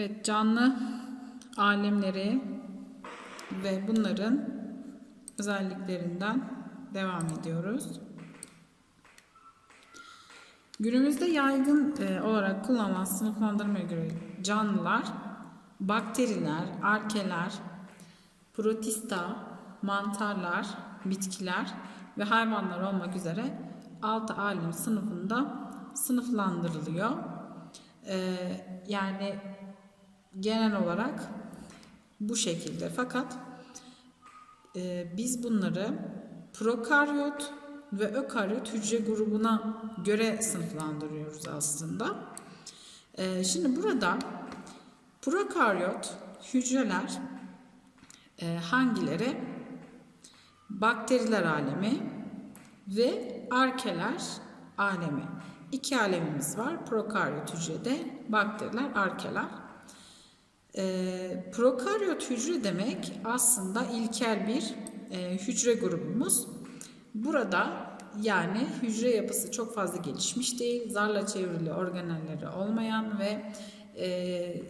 Evet canlı alemleri ve bunların özelliklerinden devam ediyoruz. Günümüzde yaygın e, olarak kullanılan sınıflandırmaya göre canlılar, bakteriler, arkeler, protista, mantarlar, bitkiler ve hayvanlar olmak üzere 6 alem sınıfında sınıflandırılıyor. E, yani genel olarak bu şekilde. Fakat e, biz bunları prokaryot ve ökaryot hücre grubuna göre sınıflandırıyoruz aslında. E, şimdi burada prokaryot hücreler e, hangileri? Bakteriler alemi ve arkeler alemi. İki alemimiz var. Prokaryot hücrede bakteriler, arkeler. E, prokaryot hücre demek aslında ilkel bir e, hücre grubumuz. Burada yani hücre yapısı çok fazla gelişmiş değil, zarla çevrili organelleri olmayan ve e,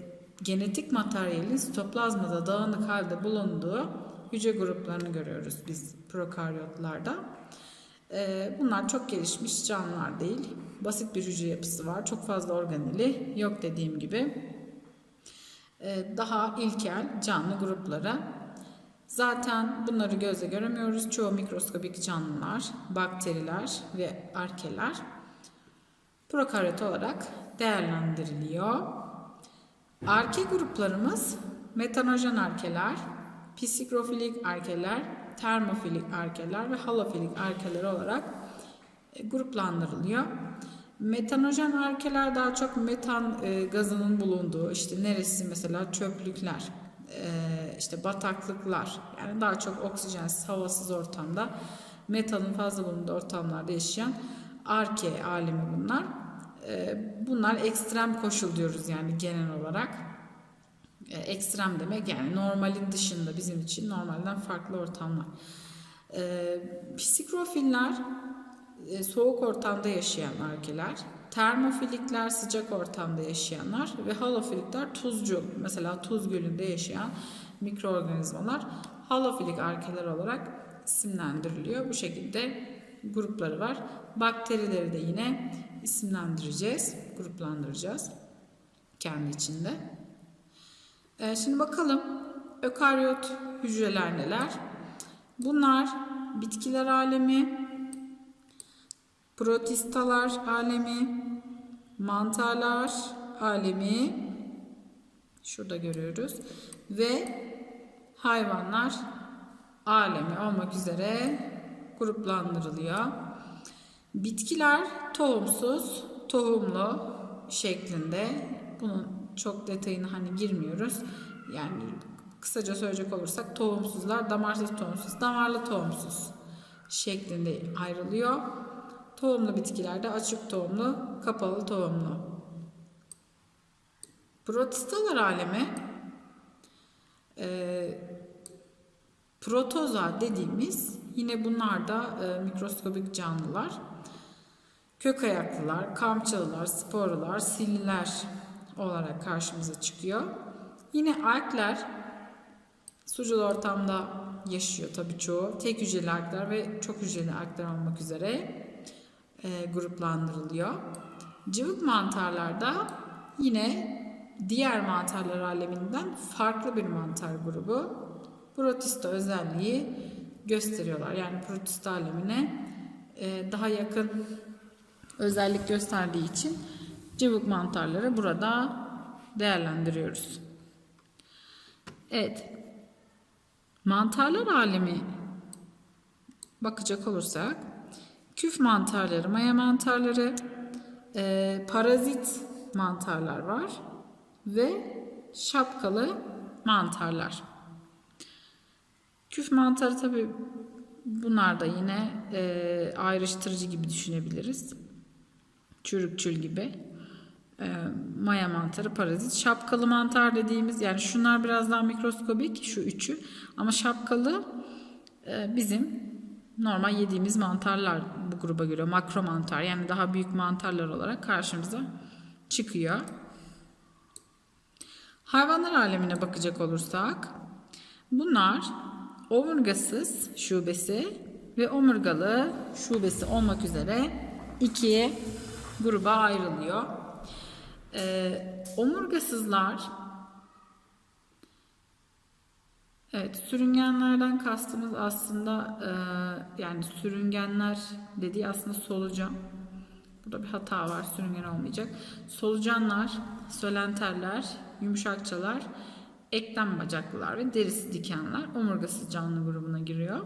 genetik materyalin sitoplazmada dağınık halde bulunduğu hücre gruplarını görüyoruz biz prokaryotlarda. E, bunlar çok gelişmiş canlılar değil. Basit bir hücre yapısı var. Çok fazla organeli yok dediğim gibi. E, daha ilkel canlı gruplara. Zaten bunları gözle göremiyoruz. Çoğu mikroskobik canlılar, bakteriler ve arkeler prokaryot olarak değerlendiriliyor. Arke gruplarımız metanojen arkeler, psikrofilik arkeler, termofilik arkeler ve halofilik arkeler olarak e, gruplandırılıyor. Metanojen arkeler daha çok metan e, gazının bulunduğu işte neresi mesela çöplükler, e, işte bataklıklar yani daha çok oksijensiz havasız ortamda metanın fazla bulunduğu ortamlarda yaşayan arke alemi bunlar. E, bunlar ekstrem koşul diyoruz yani genel olarak. E, ekstrem demek yani normalin dışında bizim için normalden farklı ortamlar. E, psikrofiller soğuk ortamda yaşayan arkeler, termofilikler sıcak ortamda yaşayanlar ve halofilikler tuzcu, mesela tuz gölünde yaşayan mikroorganizmalar halofilik arkeler olarak isimlendiriliyor. Bu şekilde grupları var. Bakterileri de yine isimlendireceğiz, gruplandıracağız kendi içinde. E, şimdi bakalım ökaryot hücreler neler? Bunlar bitkiler alemi, protistalar alemi, mantarlar alemi, şurada görüyoruz ve hayvanlar alemi olmak üzere gruplandırılıyor. Bitkiler tohumsuz, tohumlu şeklinde. Bunun çok detayına hani girmiyoruz. Yani kısaca söyleyecek olursak tohumsuzlar, damarsız tohumsuz, damarlı tohumsuz şeklinde ayrılıyor. Tohumlu bitkilerde açık tohumlu, kapalı tohumlu. Protistalar alemi e, protoza dediğimiz yine bunlar da e, mikroskobik canlılar. Kök ayaklılar, kamçalılar, sporlular, silliler olarak karşımıza çıkıyor. Yine alkler sucul ortamda yaşıyor tabii çoğu. Tek hücreli alkler ve çok hücreli alkler olmak üzere e, gruplandırılıyor. Cıvık mantarlarda yine diğer mantarlar aleminden farklı bir mantar grubu protista özelliği gösteriyorlar. Yani protista alemine e, daha yakın özellik gösterdiği için cıvık mantarları burada değerlendiriyoruz. Evet. Mantarlar alemi bakacak olursak küf mantarları, maya mantarları, e, parazit mantarlar var ve şapkalı mantarlar. Küf mantarı tabi bunlar da yine e, ayrıştırıcı gibi düşünebiliriz. Çürükçül gibi. E, maya mantarı, parazit. Şapkalı mantar dediğimiz yani şunlar biraz daha mikroskobik şu üçü. Ama şapkalı e, bizim normal yediğimiz mantarlar bu gruba göre makro mantar yani daha büyük mantarlar olarak karşımıza çıkıyor. Hayvanlar alemine bakacak olursak bunlar omurgasız şubesi ve omurgalı şubesi olmak üzere ikiye gruba ayrılıyor. Ee, omurgasızlar Evet, sürüngenlerden kastımız aslında e, yani sürüngenler dediği aslında solucan. Burada bir hata var, sürüngen olmayacak. Solucanlar, sölenterler, yumuşakçalar, eklem bacaklılar ve derisi dikenler omurgasız canlı grubuna giriyor.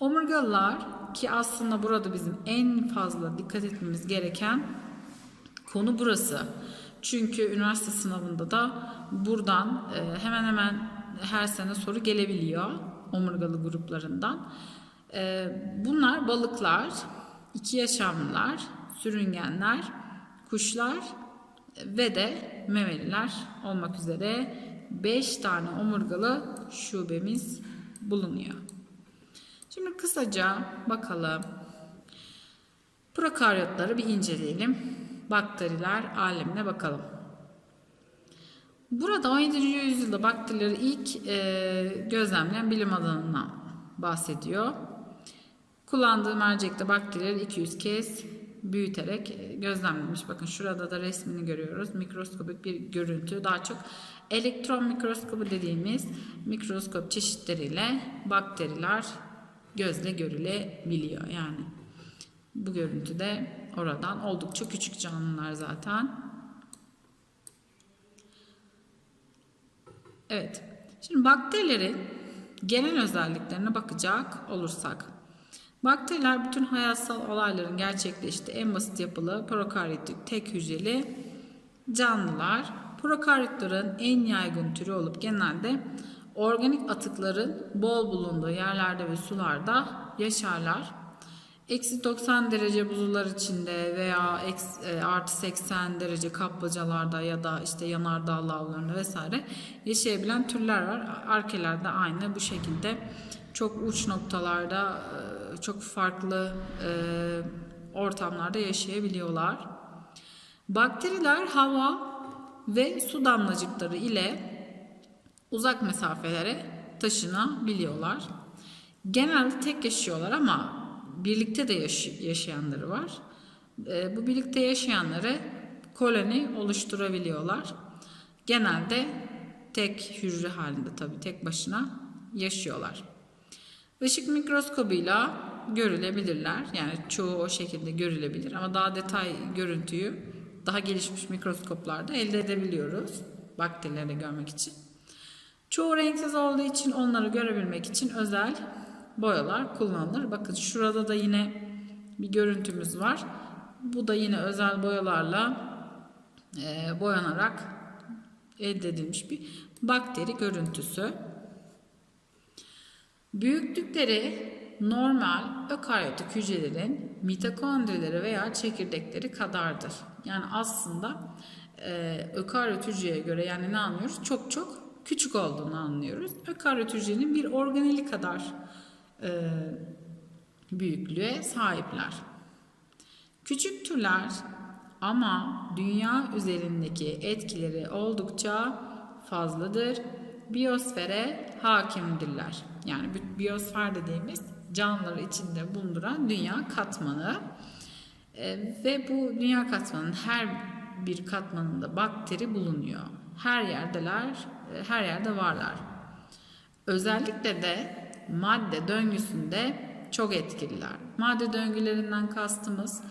Omurgalılar ki aslında burada bizim en fazla dikkat etmemiz gereken konu burası. Çünkü üniversite sınavında da buradan e, hemen hemen her sene soru gelebiliyor omurgalı gruplarından. E, bunlar balıklar, iki yaşamlılar, sürüngenler, kuşlar ve de memeliler olmak üzere 5 tane omurgalı şubemiz bulunuyor. Şimdi kısaca bakalım. Prokaryotları bir inceleyelim. Bakteriler alemine bakalım. Burada 17. yüzyılda bakterileri ilk e, gözlemleyen bilim adamından bahsediyor. Kullandığı mercekte bakterileri 200 kez büyüterek e, gözlemlemiş. Bakın şurada da resmini görüyoruz. Mikroskobik bir görüntü. Daha çok elektron mikroskobu dediğimiz mikroskop çeşitleriyle bakteriler gözle görülebiliyor. Yani bu görüntüde oradan oldukça küçük canlılar zaten. Evet. Şimdi bakterilerin genel özelliklerine bakacak olursak. Bakteriler bütün hayatsal olayların gerçekleştiği en basit yapılı prokaryotik tek hücreli canlılar. Prokaryotların en yaygın türü olup genelde organik atıkların bol bulunduğu yerlerde ve sularda yaşarlar. Eksi 90 derece buzullar içinde veya e, artı 80 derece kaplıcalarda ya da işte yanardağ lavlarında vesaire yaşayabilen türler var. Arkeler de aynı bu şekilde çok uç noktalarda e, çok farklı e, ortamlarda yaşayabiliyorlar. Bakteriler hava ve su damlacıkları ile uzak mesafelere taşınabiliyorlar. Genelde tek yaşıyorlar ama birlikte de yaş- yaşayanları var. E, bu birlikte yaşayanları koloni oluşturabiliyorlar. Genelde tek hücre halinde tabii tek başına yaşıyorlar. Işık mikroskobuyla görülebilirler. Yani çoğu o şekilde görülebilir ama daha detay görüntüyü daha gelişmiş mikroskoplarda elde edebiliyoruz bakterileri görmek için. Çoğu renksiz olduğu için onları görebilmek için özel boyalar kullanılır. Bakın şurada da yine bir görüntümüz var. Bu da yine özel boyalarla e, boyanarak elde edilmiş bir bakteri görüntüsü. Büyüklükleri normal ökaryotik hücrelerin mitokondrileri veya çekirdekleri kadardır. Yani aslında e, ökaryot hücreye göre yani ne anlıyoruz? Çok çok küçük olduğunu anlıyoruz. Ökaryot hücrenin bir organeli kadar e, büyüklüğe sahipler. Küçük türler ama dünya üzerindeki etkileri oldukça fazladır. Biyosfere hakimdirler. Yani biyosfer dediğimiz canlıları içinde bulunduran dünya katmanı. E, ve bu dünya katmanının her bir katmanında bakteri bulunuyor. Her yerdeler, e, her yerde varlar. Özellikle de madde döngüsünde çok etkililer. Madde döngülerinden kastımız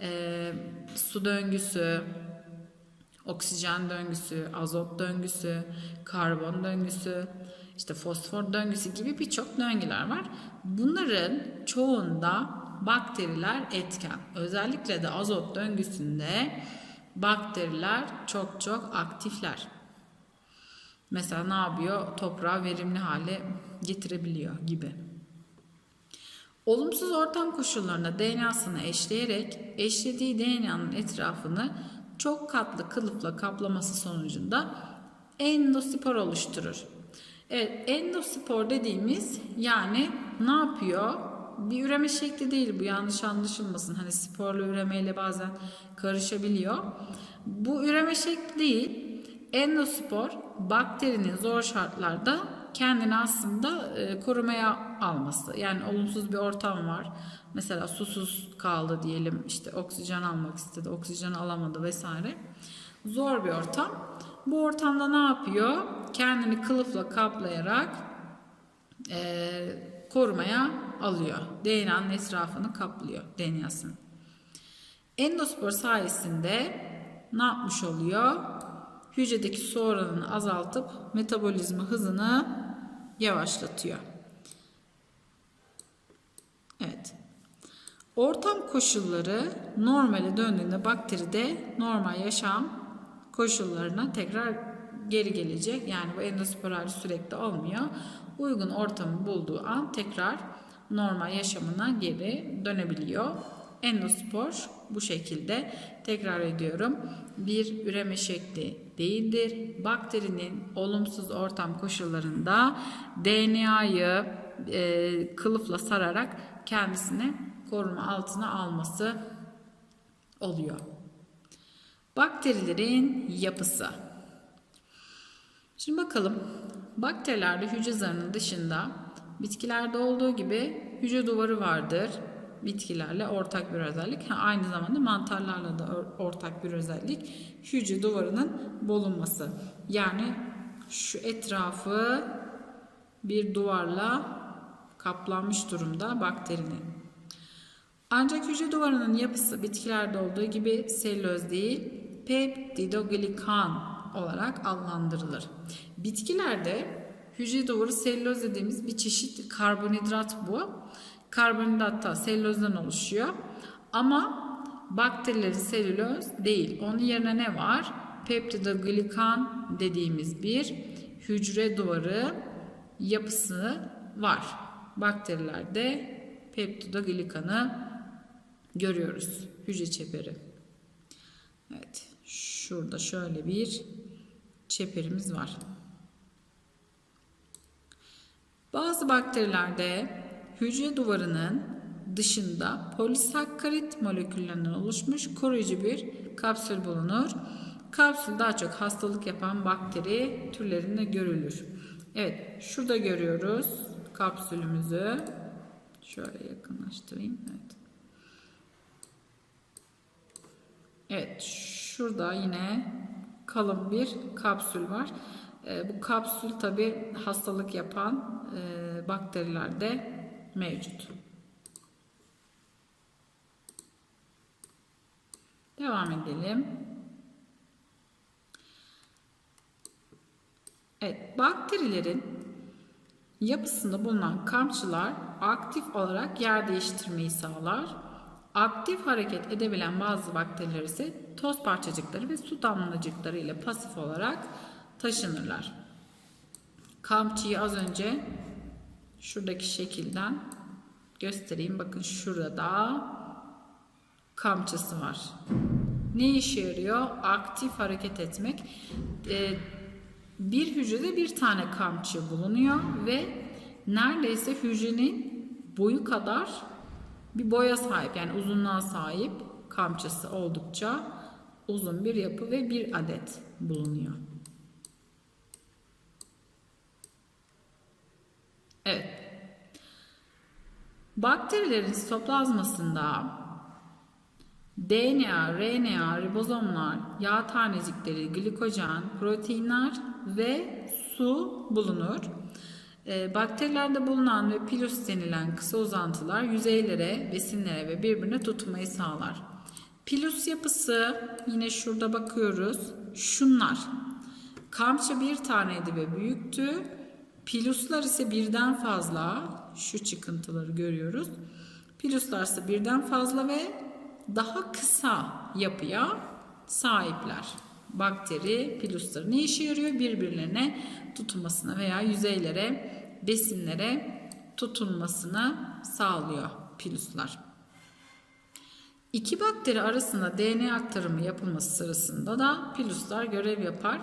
e, su döngüsü, oksijen döngüsü, azot döngüsü, karbon döngüsü, işte fosfor döngüsü gibi birçok döngüler var. Bunların çoğunda bakteriler etken. Özellikle de azot döngüsünde bakteriler çok çok aktifler. Mesela ne yapıyor? Toprağı verimli hale getirebiliyor gibi. Olumsuz ortam koşullarında DNA'sını eşleyerek eşlediği DNA'nın etrafını çok katlı kılıfla kaplaması sonucunda endospor oluşturur. Evet, endospor dediğimiz yani ne yapıyor? Bir üreme şekli değil bu yanlış anlaşılmasın. Hani sporlu üremeyle bazen karışabiliyor. Bu üreme şekli değil. endospor bakterinin zor şartlarda kendini aslında e, korumaya alması. Yani olumsuz bir ortam var. Mesela susuz kaldı diyelim işte oksijen almak istedi, oksijen alamadı vesaire. Zor bir ortam. Bu ortamda ne yapıyor? Kendini kılıfla kaplayarak e, korumaya alıyor. DNA'nın etrafını kaplıyor DNA'sını. Endospor sayesinde ne yapmış oluyor? Hücredeki su oranını azaltıp metabolizma hızını yavaşlatıyor. Evet. Ortam koşulları normale döndüğünde bakteride normal yaşam koşullarına tekrar geri gelecek. Yani bu endosporal sürekli olmuyor. Uygun ortamı bulduğu an tekrar normal yaşamına geri dönebiliyor. Endospor bu şekilde tekrar ediyorum. Bir üreme şekli değildir. Bakterinin olumsuz ortam koşullarında DNA'yı e, kılıfla sararak kendisini koruma altına alması oluyor. Bakterilerin yapısı. Şimdi bakalım. Bakterilerde hücre zarının dışında bitkilerde olduğu gibi hücre duvarı vardır. Bitkilerle ortak bir özellik. Ha, aynı zamanda mantarlarla da ortak bir özellik. Hücre duvarının bulunması. Yani şu etrafı bir duvarla kaplanmış durumda bakterinin. Ancak hücre duvarının yapısı bitkilerde olduğu gibi selüloz değil, peptidoglikan olarak adlandırılır. Bitkilerde hücre duvarı selüloz dediğimiz bir çeşit karbonhidrat bu. Karbonhidrat da selülozdan oluşuyor. Ama bakterilerin selüloz değil. Onun yerine ne var? Peptidoglikan dediğimiz bir hücre duvarı yapısı var. Bakterilerde peptidoglikanı görüyoruz. Hücre çeperi. Evet. Şurada şöyle bir çeperimiz var. Bazı bakterilerde hücre duvarının dışında polisakkarit moleküllerinden oluşmuş koruyucu bir kapsül bulunur. Kapsül daha çok hastalık yapan bakteri türlerinde görülür. Evet, şurada görüyoruz kapsülümüzü. Şöyle yakınlaştırayım. Evet. Evet, şurada yine kalın bir kapsül var. E, bu kapsül tabi hastalık yapan e, bakterilerde mevcut. Devam edelim. Evet, bakterilerin yapısında bulunan kamçılar aktif olarak yer değiştirmeyi sağlar. Aktif hareket edebilen bazı bakteriler ise toz parçacıkları ve su damlacıkları ile pasif olarak taşınırlar. Kamçıyı az önce şuradaki şekilden göstereyim. Bakın şurada kamçısı var. Ne işe yarıyor? Aktif hareket etmek. Ee, bir hücrede bir tane kamçı bulunuyor ve neredeyse hücrenin boyu kadar bir boya sahip yani uzunluğa sahip kamçısı oldukça uzun bir yapı ve bir adet bulunuyor. Evet. Bakterilerin sitoplazmasında DNA, RNA, ribozomlar, yağ tanecikleri, glikojen, proteinler ve su bulunur. E, bakterilerde bulunan ve pilus denilen kısa uzantılar yüzeylere, besinlere ve birbirine tutunmayı sağlar. Pilus yapısı yine şurada bakıyoruz. Şunlar. Kamçı bir taneydi ve büyüktü. Piluslar ise birden fazla. Şu çıkıntıları görüyoruz. Piluslar ise birden fazla ve daha kısa yapıya sahipler. Bakteri pilusları ne işe yarıyor? Birbirlerine tutunmasına veya yüzeylere, besinlere tutunmasını sağlıyor piluslar. İki bakteri arasında DNA aktarımı yapılması sırasında da piluslar görev yapar.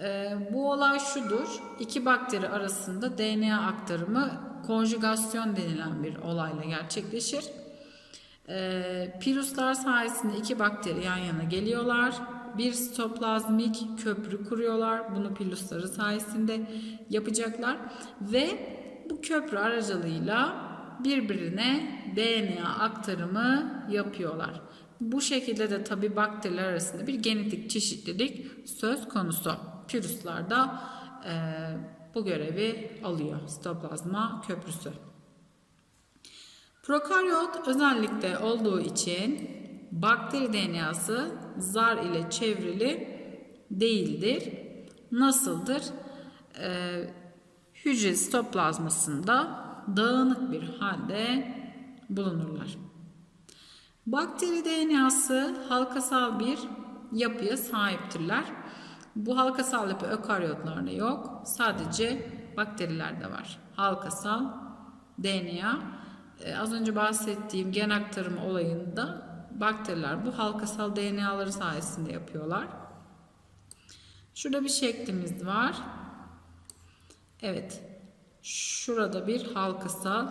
Ee, bu olay şudur. İki bakteri arasında DNA aktarımı konjugasyon denilen bir olayla gerçekleşir. Ee, piruslar sayesinde iki bakteri yan yana geliyorlar. bir sitoplazmik köprü kuruyorlar. Bunu pilusları sayesinde yapacaklar ve bu köprü aracılığıyla birbirine DNA aktarımı yapıyorlar. Bu şekilde de tabi bakteriler arasında bir genetik çeşitlilik söz konusu. Virüsler de e, bu görevi alıyor sitoplazma köprüsü. Prokaryot özellikle olduğu için bakteri DNA'sı zar ile çevrili değildir. Nasıldır? Ee, hücre sitoplazmasında dağınık bir halde bulunurlar. Bakteri DNA'sı halkasal bir yapıya sahiptirler. Bu halkasal yapı ökaryotlarda yok. Sadece bakterilerde var. Halkasal DNA. Ee, az önce bahsettiğim gen aktarımı olayında bakteriler bu halkasal DNA'ları sayesinde yapıyorlar. Şurada bir şeklimiz var. Evet. Şurada bir halkasal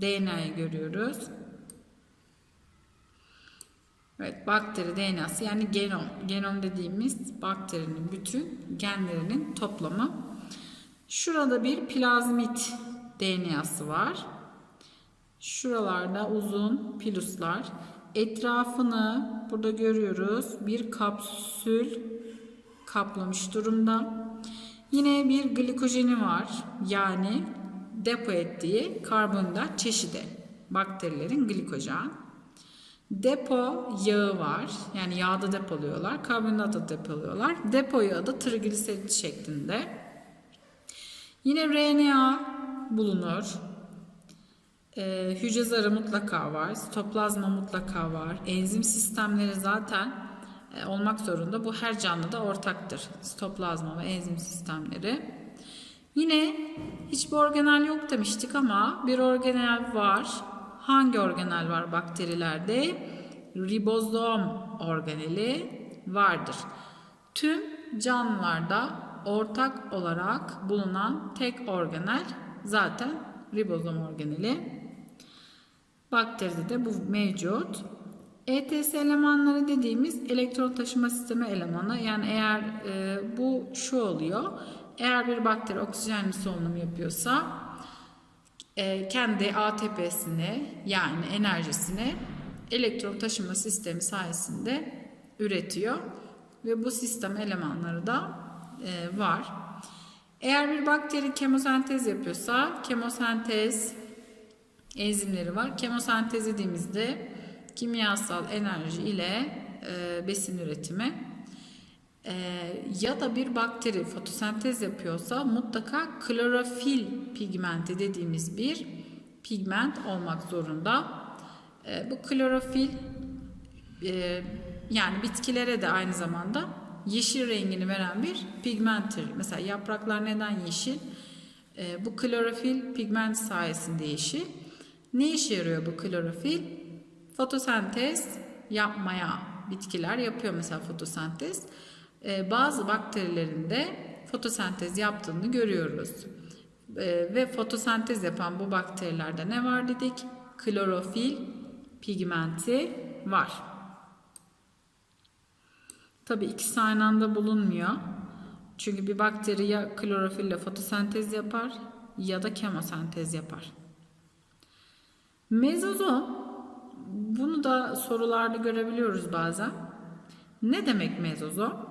DNA'yı görüyoruz. Evet, bakteri DNA'sı yani genom. Genom dediğimiz bakterinin bütün genlerinin toplamı. Şurada bir plazmit DNA'sı var. Şuralarda uzun piluslar. Etrafını burada görüyoruz. Bir kapsül kaplamış durumda. Yine bir glikojeni var. Yani depo ettiği karbonhidrat çeşidi. Bakterilerin glikojen. Depo yağı var. Yani yağda depoluyorlar. Karbonhidrat depoluyorlar. Depo yağı da trigliserit şeklinde. Yine RNA bulunur. Ee, hücre zarı mutlaka var. Sitoplazma mutlaka var. Enzim sistemleri zaten e, olmak zorunda. Bu her canlıda ortaktır. Sitoplazma ve enzim sistemleri. Yine hiçbir organel yok demiştik ama bir organel var. Hangi organel var bakterilerde? Ribozom organeli vardır. Tüm canlılarda ortak olarak bulunan tek organel zaten ribozom organeli. Bakteride de bu mevcut. ETS elemanları dediğimiz elektron taşıma sistemi elemanı. Yani eğer e, bu şu oluyor. Eğer bir bakteri oksijenli solunum yapıyorsa e, kendi ATP'sini yani enerjisini elektron taşıma sistemi sayesinde üretiyor. Ve bu sistem elemanları da e, var. Eğer bir bakteri kemosentez yapıyorsa kemosentez enzimleri var. Kemosentez dediğimizde kimyasal enerji ile e, besin üretimi ya da bir bakteri fotosentez yapıyorsa mutlaka klorofil pigmenti dediğimiz bir pigment olmak zorunda. E, bu klorofil e, yani bitkilere de aynı zamanda yeşil rengini veren bir pigmenttir. Mesela yapraklar neden yeşil? E, bu klorofil pigment sayesinde yeşil. Ne işe yarıyor bu klorofil? Fotosentez yapmaya bitkiler yapıyor mesela fotosentez. Ee, bazı bakterilerinde fotosentez yaptığını görüyoruz. Ee, ve fotosentez yapan bu bakterilerde ne var dedik? Klorofil pigmenti var. Tabii ikisi aynı anda bulunmuyor. Çünkü bir bakteri ya klorofille fotosentez yapar ya da kemosentez yapar. Mezozom bunu da sorularda görebiliyoruz bazen. Ne demek mezozom?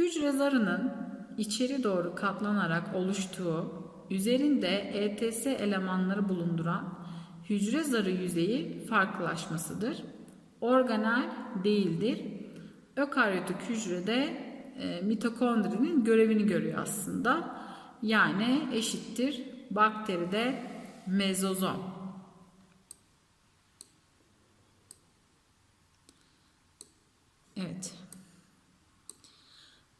Hücre zarının içeri doğru katlanarak oluştuğu, üzerinde ETS elemanları bulunduran hücre zarı yüzeyi farklılaşmasıdır. Organel değildir. Ökaryotik hücrede e, mitokondrinin görevini görüyor aslında. Yani eşittir bakteride mezozom. Evet.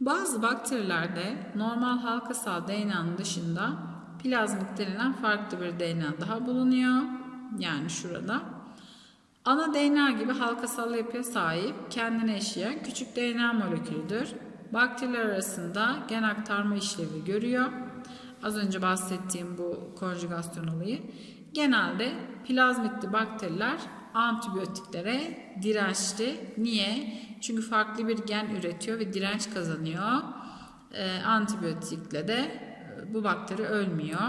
Bazı bakterilerde normal halkasal DNA'nın dışında plazmik denilen farklı bir DNA daha bulunuyor. Yani şurada. Ana DNA gibi halkasal yapıya sahip, kendine eşeyen küçük DNA molekülüdür. Bakteriler arasında gen aktarma işlevi görüyor. Az önce bahsettiğim bu konjugasyon olayı. Genelde plazmitli bakteriler antibiyotiklere dirençli. Niye? Çünkü farklı bir gen üretiyor ve direnç kazanıyor. Ee, antibiyotikle de e, bu bakteri ölmüyor.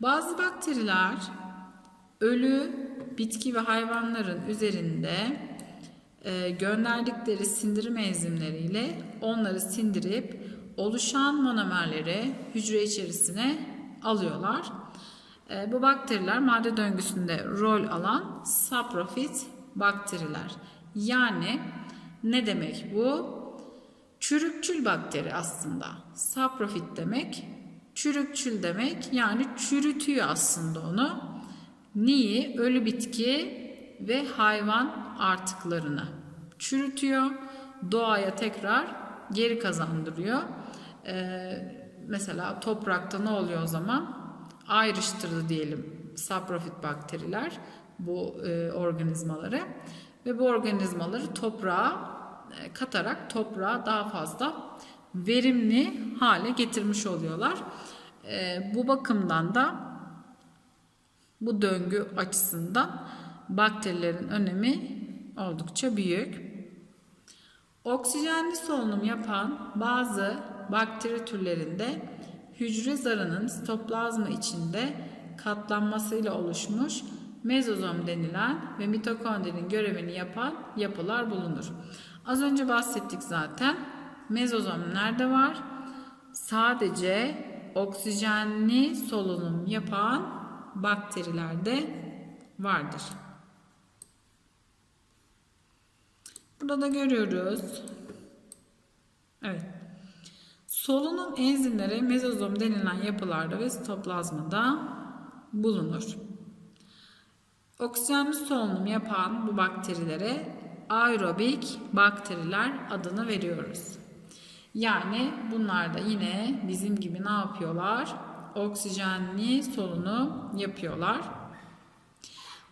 Bazı bakteriler ölü bitki ve hayvanların üzerinde e, gönderdikleri sindirim enzimleriyle onları sindirip oluşan monomerleri hücre içerisine alıyorlar. E, bu bakteriler madde döngüsünde rol alan saprofit bakteriler. Yani ne demek bu? Çürükçül bakteri aslında. Saprofit demek çürükçül demek yani çürütüyor aslında onu. Niye? Ölü bitki ve hayvan artıklarını çürütüyor. Doğaya tekrar geri kazandırıyor. Ee, mesela toprakta ne oluyor o zaman? Ayrıştırdı diyelim saprofit bakteriler bu e, organizmaları ve bu organizmaları toprağa e, katarak toprağa daha fazla verimli hale getirmiş oluyorlar. E, bu bakımdan da bu döngü açısından bakterilerin önemi oldukça büyük. Oksijenli solunum yapan bazı bakteri türlerinde hücre zarının sitoplazma içinde katlanmasıyla oluşmuş mezozom denilen ve mitokondrinin görevini yapan yapılar bulunur. Az önce bahsettik zaten. Mezozom nerede var? Sadece oksijenli solunum yapan bakterilerde vardır. Burada da görüyoruz. Evet. Solunum enzimleri mezozom denilen yapılarda ve sitoplazmada bulunur. Oksijenli solunum yapan bu bakterilere aerobik bakteriler adını veriyoruz. Yani bunlar da yine bizim gibi ne yapıyorlar? Oksijenli solunum yapıyorlar.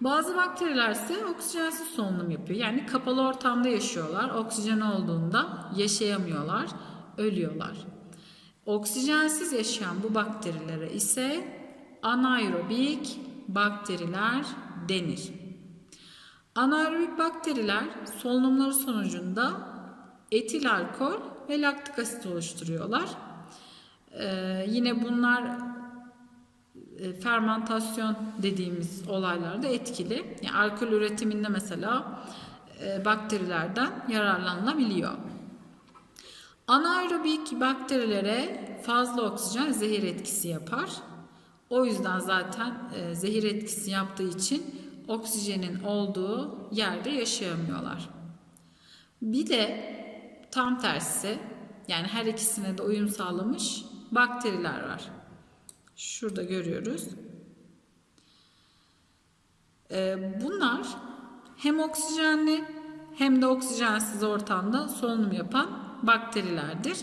Bazı bakteriler ise oksijensiz solunum yapıyor. Yani kapalı ortamda yaşıyorlar. Oksijen olduğunda yaşayamıyorlar, ölüyorlar. Oksijensiz yaşayan bu bakterilere ise anaerobik bakteriler denir. Anaerobik bakteriler solunumları sonucunda etil alkol ve laktik asit oluşturuyorlar. Ee, yine bunlar e, fermentasyon dediğimiz olaylarda etkili. Yani alkol üretiminde mesela e, bakterilerden yararlanılabiliyor. Anaerobik bakterilere fazla oksijen zehir etkisi yapar. O yüzden zaten e, zehir etkisi yaptığı için oksijenin olduğu yerde yaşayamıyorlar. Bir de tam tersi yani her ikisine de uyum sağlamış bakteriler var. Şurada görüyoruz. Ee, bunlar hem oksijenli hem de oksijensiz ortamda solunum yapan bakterilerdir.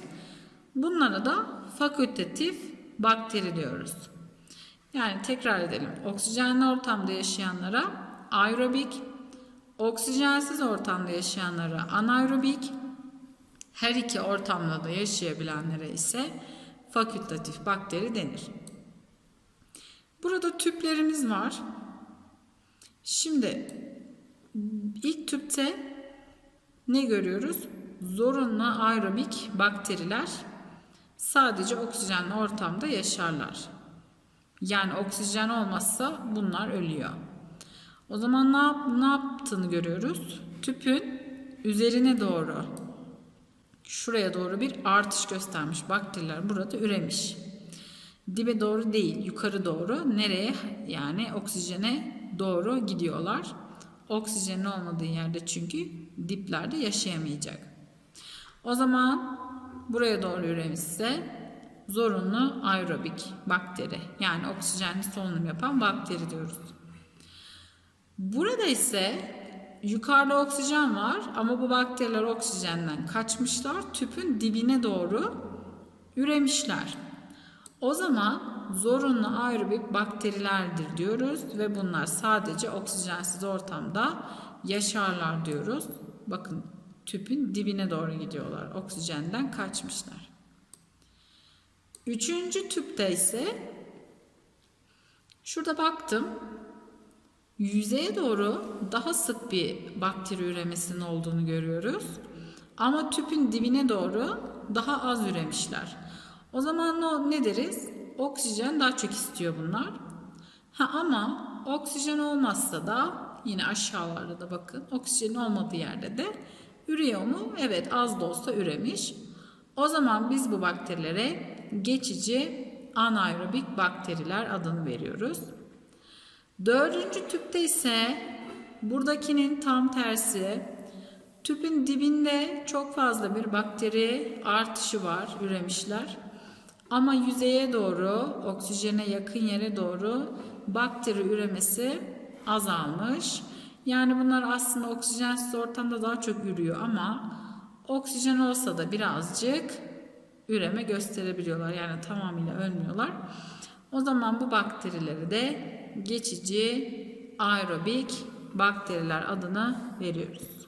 Bunlara da fakultatif bakteri diyoruz. Yani tekrar edelim. Oksijenli ortamda yaşayanlara aerobik, oksijensiz ortamda yaşayanlara anaerobik, her iki ortamda da yaşayabilenlere ise fakultatif bakteri denir. Burada tüplerimiz var. Şimdi ilk tüpte ne görüyoruz? Zorunlu aerobik bakteriler sadece oksijenli ortamda yaşarlar. Yani oksijen olmazsa bunlar ölüyor. O zaman ne, yap, ne yaptığını görüyoruz. Tüpün üzerine doğru şuraya doğru bir artış göstermiş. Bakteriler burada üremiş. Dibe doğru değil, yukarı doğru. Nereye? Yani oksijene doğru gidiyorlar. Oksijenin olmadığı yerde çünkü diplerde yaşayamayacak. O zaman buraya doğru üremişse zorunlu aerobik bakteri yani oksijenli solunum yapan bakteri diyoruz. Burada ise yukarıda oksijen var ama bu bakteriler oksijenden kaçmışlar. Tüpün dibine doğru üremişler. O zaman zorunlu aerobik bakterilerdir diyoruz ve bunlar sadece oksijensiz ortamda yaşarlar diyoruz. Bakın tüpün dibine doğru gidiyorlar. Oksijenden kaçmışlar. Üçüncü tüpte ise şurada baktım. yüzeye doğru daha sık bir bakteri üremesinin olduğunu görüyoruz. Ama tüpün dibine doğru daha az üremişler. O zaman ne deriz? Oksijen daha çok istiyor bunlar. Ha ama oksijen olmazsa da yine aşağılarda da bakın oksijen olmadığı yerde de ürüyor mu? Evet az da olsa üremiş. O zaman biz bu bakterilere geçici anaerobik bakteriler adını veriyoruz. Dördüncü tüpte ise buradakinin tam tersi. Tüpün dibinde çok fazla bir bakteri artışı var, üremişler. Ama yüzeye doğru, oksijene yakın yere doğru bakteri üremesi azalmış. Yani bunlar aslında oksijensiz ortamda daha çok yürüyor ama oksijen olsa da birazcık üreme gösterebiliyorlar. Yani tamamıyla ölmüyorlar. O zaman bu bakterileri de geçici aerobik bakteriler adını veriyoruz.